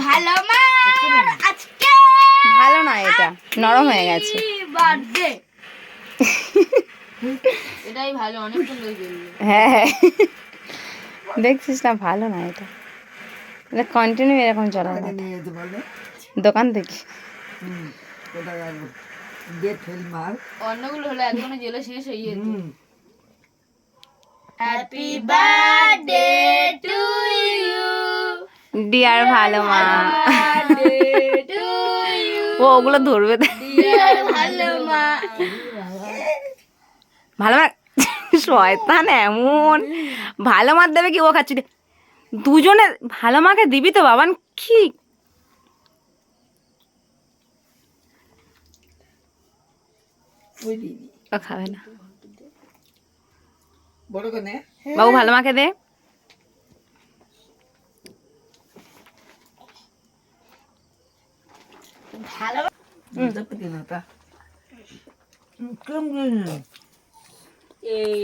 ভালো মার আজকে। ভালো না এটা নরম হয়ে গেছে। বার্থডে এটাই ভালো অনেক সুন্দর হ্যাঁ হ্যাঁ। দেখছিস না ভালো না এটা। এটা কন্টিনিউ এরকম চলার কথা দোকান থেকে অন্যগুলো হলে এতক্ষণে জেলে শেষ হয়ে যেত হ্যাপি বার্থডে টু ডিয়ার ভালো মা ও ওগুলো ধরবে। ভালো মা ভালো মা শয়তান এমন। ভালো মার দেবে কি ও খাচ্ছি? রে। দুজনে ভালো মাকে দিবি তো বাবান কি? ও খাবে না। বড় কোনে? বাবু ভালো মাকে দে। ভালো তা। কেমন এই